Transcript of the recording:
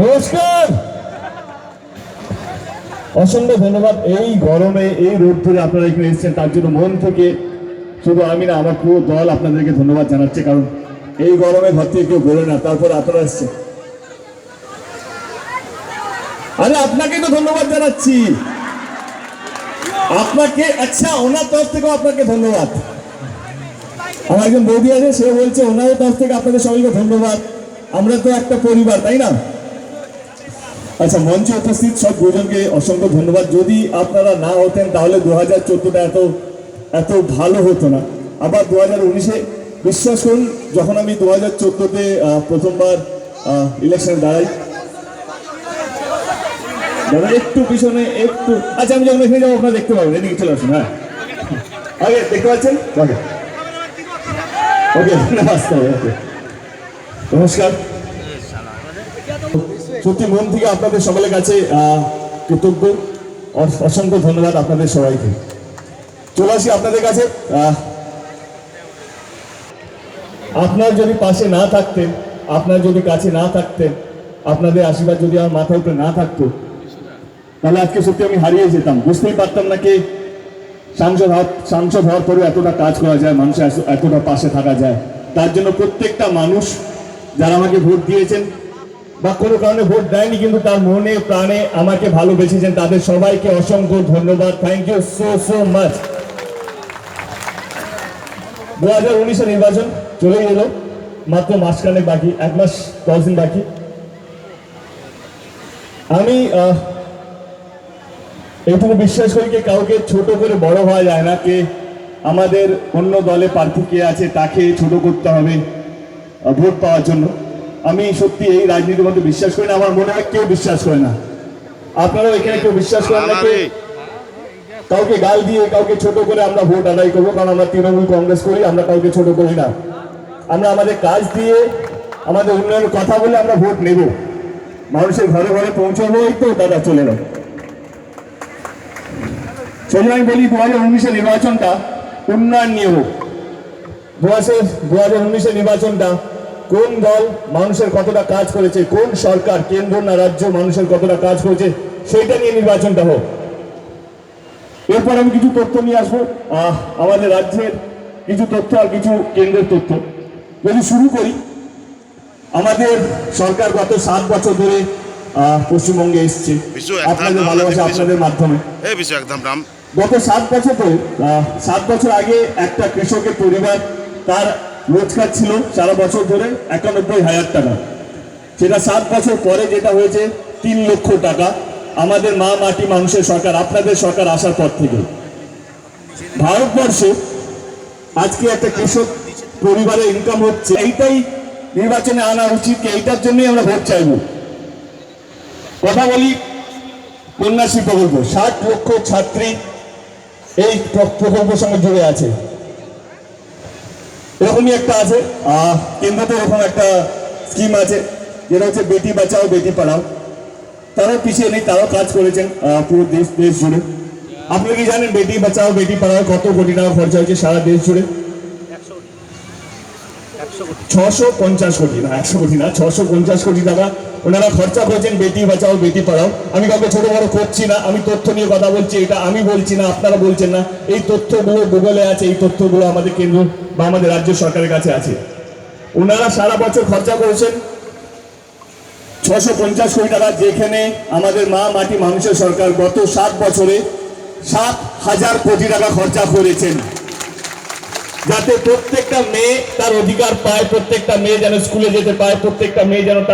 নমস্কার। অসংখ্য ধন্যবাদ এই গরমে, এই রোদ ধরে আপনারা এখানে এসেছেন, তার জন্য মন থেকে শুধু আমি না, আমার পুরো দল আপনাদেরকে ধন্যবাদ জানাচ্ছে, কারণ এই গরমে ঘর থেকে কেউ বলে না, তারপর আপনারা এসছেন। আরে, আপনাকে তো ধন্যবাদ জানাচ্ছি। আপনাকে আচ্ছা ওনার তরফ থেকেও আপনাকে ধন্যবাদ। আমার একজন বৌদি আছে, সে বলছে, ওনাদের তরফ থেকে আপনাদের সবাইকে ধন্যবাদ। আমরা তো একটা পরিবার, তাই না? আচ্ছা মঞ্চে উপস্থিত সব গুরুজনকে অসংখ্য ধন্যবাদ। যদি আপনারা না হতেন, তাহলে দু হাজার চোদ্দোটা এত এত ভালো হতো না। আবার দু হাজার উনিশে, বিশ্বাস করুন, যখন আমি দু হাজার চোদ্দোতে প্রথমবার ইলেকশনে দাঁড়াই, দাদা, একটু পিছনে, একটু আচ্ছা আমি যখন এখানে যাব, আপনারা দেখতে পাবেন। এদিকে চলে আসুন হ্যাঁ। আগে, দেখতে পাচ্ছেন? ওকে নমস্কার নমস্কার। সত্যি মন থেকে আপনাদের সকলের কাছে কৃতজ্ঞ অসংখ্য ধন্যবাদ আপনাদের সবাইকে। চলে আসি আপনাদের কাছে আপনার যদি পাশে না থাকতেন, আপনার যদি কাছে না থাকতেন, আপনাদের আশীর্বাদ যদি আমার মাথার উপরে না থাকতো, তাহলে আজকে সত্যি আমি হারিয়ে যেতাম। বুঝতেই পারতাম না কি সাংসদ সাংসদ হওয়ার পরে এতটা কাজ করা যায় মানুষের এতটা পাশে থাকা যায়। তার জন্য প্রত্যেকটা মানুষ যারা আমাকে ভোট দিয়েছেন বা কোনো কারণে ভোট দেয়নি, কিন্তু তার মনে, প্রাণে আমাকে ভালোবেসেছেন, তাদের সবাইকে অসংখ্য ধন্যবাদ। Thank you so so much দু হাজার উনিশের নির্বাচন চলেই এলো মাত্র মাসখানেক বাকি, এক মাস দশ দিন বাকি। আমি এইটুকু বিশ্বাস করি যে কাউকে ছোট করে বড় হওয়া যায় না কে আমাদের অন্য দলে প্রার্থী কে আছে তাকে ছোট করতে হবে ভোট পাওয়ার জন্য। আমি সত্যি এই রাজনীতির মধ্যে বিশ্বাস করি না আমার মনে হয় কেউ বিশ্বাস করে না। আপনারাও এখানে কেউ বিশ্বাস করেন না কাউকে গাল দিয়ে কাউকে ছোট করে আমরা ভোট আদায় করব কারণ আমরা তৃণমূল কংগ্রেস করি আমরা কাউকে ছোট করি না। আমরা আমাদের কাজ দিয়ে আমাদের উন্নয়নের কথা বলে আমরা ভোট নেব। মানুষের ঘরে ঘরে পৌঁছাবো এই তো দাদা চলে এলো। সেই আমি বলি দু হাজার উনিশের নির্বাচনটা উন্নয়ন নিয়ে হোক। দু হাজার উনিশের নির্বাচনটা কোন দল মানুষের কতটা কাজ করেছে কোন সরকার কেন্দ্র না রাজ্য মানুষের কতটা কাজ করেছে সেইটা নিয়ে নির্বাচনটা হোক। এরপর আমি কিছু তথ্য নিয়ে আসব। আমাদের রাজ্যের কিছু তথ্য আর কিছু কেন্দ্রের তথ্য। যদি শুরু করি আমাদের সরকার গত সাত বছর ধরে আহ, পশ্চিমবঙ্গে এসছে। আপনাদের ভালোবাসা আপনাদের মাধ্যমে। একদম গত সাত বছর সাত বছর আগে একটা কৃষকের পরিবার তার রোজগার ছিল সারা বছর ধরে একানব্বই হাজার টাকা। সেটা সাত বছর পরে যেটা হয়েছে, তিন লক্ষ টাকা। আমাদের মা মাটি মানুষের সরকার, আপনাদের সরকার আসার পর থেকে। ভারতবর্ষে আজকে একটা কৃষক পরিবারের ইনকাম হচ্ছে, এইটাই নির্বাচনে আনা উচিত, এইটার জন্যই আমরা ভোট চাইব। কথা বলি কন্যাশ্রী প্রকল্প, ষাট লক্ষ ছাত্রী এই প্রকল্প সঙ্গে জুড়ে আছে। এরকমই একটা আছে। কেন্দ্রতে এরকম একটা স্কিম আছে, যেটা হচ্ছে বেটি বাঁচাও, বেটি পড়াও। তারাও পিছিয়ে নেই, তারাও কাজ করেছেন পুরো দেশ দেশ জুড়ে। আপনি কি জানেন বেটি বাঁচাও, বেটি পড়াও কত কোটি টাকা খরচা হয়েছে সারা দেশ জুড়ে? ছশো পঞ্চাশ কোটি না, একশো কোটি না, ছশো পঞ্চাশ কোটি টাকা। ওনারা খরচা করেছেন, বেটি বাঁচাও, বেটি পড়াও। আমি কাউকে ছোট বড় করছি না, আমি তথ্য নিয়ে কথা বলছি, এটা আমি বলছি না, আপনারা বলছেন না। এই তথ্যগুলো গুগলে আছে, এই তথ্যগুলো আমাদের কেন্দ্র বা আমাদের রাজ্য সরকারের কাছে আছে। ওনারা সারা বছর খরচা করেছেন ছশো পঞ্চাশ কোটি টাকা, যেখানে আমাদের মা মাটি মানুষের সরকার গত সাত বছরে সাত হাজার কোটি টাকা খরচা করেছেন। যাতে প্রত্যেকটা মেয়ে তার অধিকার পায়, প্রত্যেকটা মেয়ে যেন স্কুলে যেতে পায়, প্রত্যেকটা মেয়ে যেন তার